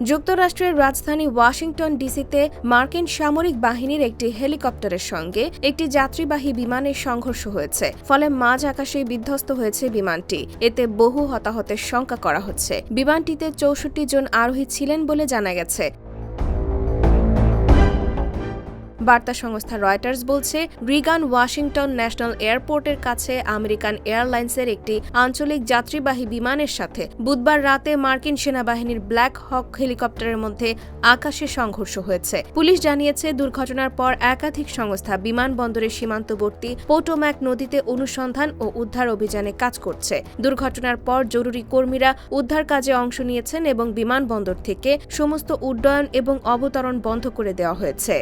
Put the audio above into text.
যুক্তরাষ্ট্রের রাজধানী ওয়াশিংটন ডিসিতে মার্কিন সামরিক বাহিনীর একটি হেলিকপ্টারের সঙ্গে একটি যাত্রীবাহী বিমানের সংঘর্ষ হয়েছে। ফলে মাঝ আকাশে বিধ্বস্ত হয়েছে বিমানটি। এতে বহু হতাহতের শঙ্কা করা হচ্ছে। বিমানটিতে চৌষট্টি জন আরোহী ছিলেন বলে জানা গেছে। বার্তা সংস্থা রয়টার্স বলছে, রিগান ওয়াশিংটন ন্যাশনাল এয়ারপোর্টের কাছে আমেরিকান এয়ারলাইন্সের একটি আঞ্চলিক যাত্রীবাহী বিমানের সাথে বুধবার রাতে মার্কিন সেনাবাহিনীর ব্ল্যাক হক হেলিকপ্টারের মধ্যে আকাশে সংঘর্ষ হয়েছে। পুলিশ জানিয়েছে, দুর্ঘটনার পর একাধিক সংস্থা বিমানবন্দরের সীমান্তবর্তী পোটোম্যাক নদীতে অনুসন্ধান ও উদ্ধার অভিযানে কাজ করছে। দুর্ঘটনার পর জরুরি কর্মীরা উদ্ধার কাজে অংশ নিয়েছেন এবং বিমানবন্দর থেকে সমস্ত উড্ডয়ন এবং অবতরণ বন্ধ করে দেওয়া হয়েছে।